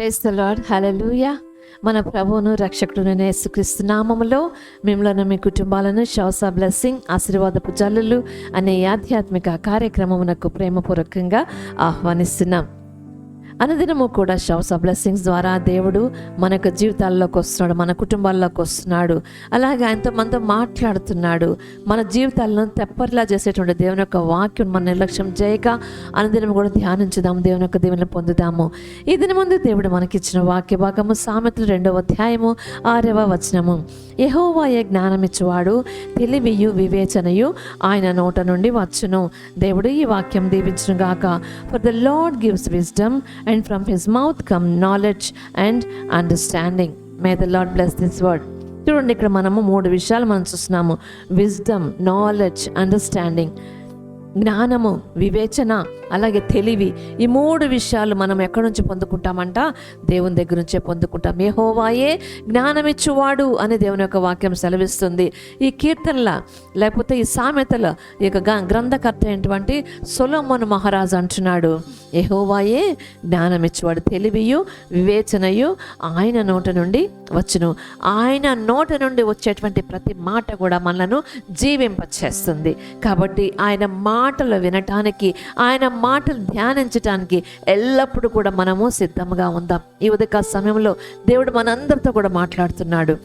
Praise the lord హల్లెలూయా మన ప్రభువును రక్షకుడునైన యేసుక్రీస్తు నామములో మిమ్మల్ని మీ కుటుంబాలను షౌసా బ్లెస్సింగ్ ఆశీర్వాదపు జల్లులు అనే ఆధ్యాత్మిక కార్యక్రమమునకు ప్రేమపూర్వకంగా ఆహ్వానిస్తున్నాం. అనుదినము కూడా షౌస్ ఆఫ్ బ్లెస్సింగ్స్ ద్వారా దేవుడు మన యొక్క జీవితాల్లోకి వస్తున్నాడు మన కుటుంబాల్లోకి వస్తున్నాడు. అలాగే ఆయనతో మనతో మాట్లాడుతున్నాడు. మన జీవితాలను తెప్పరిలా చేసేటువంటి దేవుని యొక్క వాక్యం మన నిర్లక్ష్యం చేయక అనుదినం కూడా ధ్యానించుదాం దేవుని యొక్క దేవుని పొందుదాము. ఈ దిన ముందు దేవుడు మనకిచ్చిన వాక్య భాగము సామెతలు రెండవ అధ్యాయము ఆరవ వచనము. యహోవాయే జ్ఞానమిచ్చువాడు తెలివియు వివేచనయు ఆయన నోట నుండి వచ్చును. దేవుడు ఈ వాక్యం దీవించును గాక for the Lord gives wisdom and from his mouth come knowledge and understanding may the Lord bless this word చూడండి ఇక్కడ మనము మూడు విషయాలు మనం చూస్తున్నాము. విజ్డమ్ నాలెడ్జ్ అండర్స్టాండింగ్ జ్ఞానము వివేచన అలాగే తెలివి. ఈ మూడు విషయాలు మనం ఎక్కడి నుంచి పొందుకుంటామంట? దేవుని దగ్గర నుంచే పొందుకుంటాం. ఏ హోవాయే జ్ఞానమిచ్చువాడు అని దేవుని యొక్క వాక్యం సెలవిస్తుంది. ఈ కీర్తనల లేకపోతే ఈ సామెతల ఈ యొక్క గ్రంథకర్త అయినటువంటి సొలోమోను మహారాజు అంటున్నాడు. యహోవాయే జ్ఞానమిచ్చువాడు. తెలివియు వివేచనయు ఆయన నోట నుండి వచ్చును. ఆయన నోట నుండి వచ్చేటువంటి ప్రతి మాట కూడా మనలను జీవింపచేస్తుంది. కాబట్టి ఆయన మాటలు వినటానికి ఆయన మాటలు ధ్యానించటానికి ఎల్లప్పుడూ కూడా మనము సిద్ధంగా ఉందాం. ఈ ఉదక సమయంలో దేవుడు మనందరితో కూడా మాట్లాడుతున్నాడు.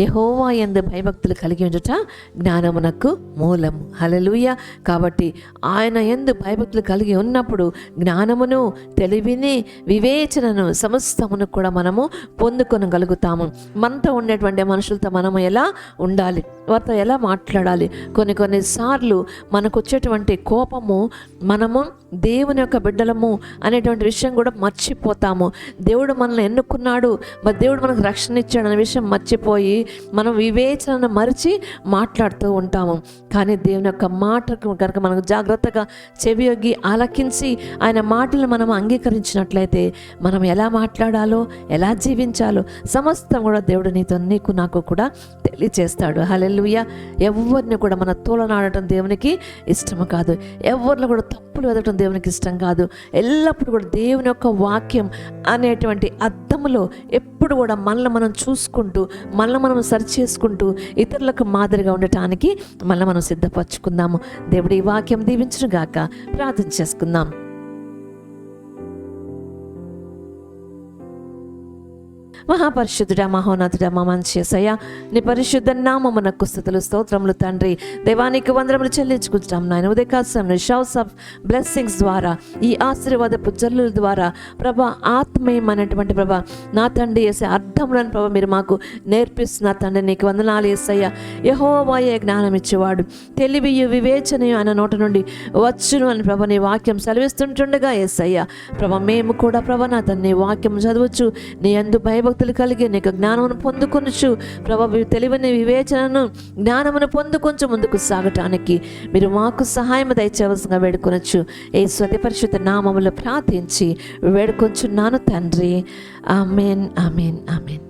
యహోవా ఎందు భయభక్తులు కలిగి ఉంచుట జ్ఞానమునకు మూలము హలలుయ కాబట్టి ఆయన ఎందు భయభక్తులు కలిగి ఉన్నప్పుడు జ్ఞానమును తెలివిని వివేచనను సమస్తమును కూడా మనము పొందుకొనగలుగుతాము. మనతో ఉండేటువంటి మనుషులతో మనము ఎలా ఉండాలి? వారితో ఎలా మాట్లాడాలి? కొన్ని కొన్ని సార్లు మనకు వచ్చేటువంటి కోపము మనము దేవుని యొక్క బిడ్డలము అనేటువంటి విషయం కూడా మర్చిపోతాము. దేవుడు మనల్ని ఎన్నుకున్నాడు మరి దేవుడు మనకు రక్షణ ఇచ్చాడు అనే విషయం మర్చిపోయి మనం వివేచనను మరిచి మాట్లాడుతూ ఉంటాము. కానీ దేవుని యొక్క మాటకు కనుక మనకు జాగ్రత్తగా చెవియొగ్గి ఆలకించి ఆయన మాటలు మనం అంగీకరించినట్లయితే మనం ఎలా మాట్లాడాలో ఎలా జీవించాలో సమస్తం కూడా దేవుడు నీతో నీకు నాకు కూడా తెలియచేస్తాడు. హలెలుయ ఎవరిని కూడా మన తోలనాడటం దేవునికి ఇష్టము కాదు. ఎవరిని కూడా తప్పులు వెదటం దేవునికి ఇష్టం కాదు. ఎల్లప్పుడూ కూడా దేవుని యొక్క వాక్యం అనేటువంటి అర్థములో ఎప్పుడు కూడా మనల్ని మనం చూసుకుంటూ మనల్ని మనం సరి చేసుకుంటూ ఇతరులకు మాదిరిగా ఉండటానికి మనల్ని మనం సిద్ధపరచుకుందాము. దేవుడు ఈ వాక్యం దీవించును గాక ప్రార్థన చేసుకుందాం. మహాపరిశుద్ధుడ మహోన్నతుడ మా మంచేసయ్య నీ పరిశుద్ధ నామమునకు స్థుతులు స్తోత్రములు తండ్రి. దేవానికి వందరములు చెల్లించుకుంటున్నాం నాయన. ఉదయకాశం షౌస్ ఆఫ్ బ్లెస్సింగ్స్ ద్వారా ఈ ఆశీర్వాదపు జల్లుల ద్వారా ప్రభ ఆత్మీయమైనటువంటి ప్రభ నా తండ్రి వేసే అర్థములను ప్రభ మీరు మాకు నేర్పిస్తున్న తండ్రి నీకు వందనాలు ఏసయ్య యహోవాయే జ్ఞానం ఇచ్చేవాడు. తెలివియు వివేచనయు అనే నోట నుండి వచ్చును అని ప్రభ నీ వాక్యం సెలవిస్తుంటుండగా ఏసయ్య ప్రభ మేము కూడా ప్రభ నా తండ్రి నీ వాక్యం చదవచ్చు. నీ అందు భయభక్తులు కలిగి నీకు జ్ఞానమును పొందుకొనచ్చు ప్రభా తెలివని వివేచనను జ్ఞానమును పొందుకొంచు ముందుకు సాగటానికి మీరు మాకు సహాయం దయచేవలసిందిగా వేడుకొనొచ్చు. ఏ స్వతి నామములు ప్రార్థించి వేడుకొంచున్నాను తండ్రి. Amen amen amen.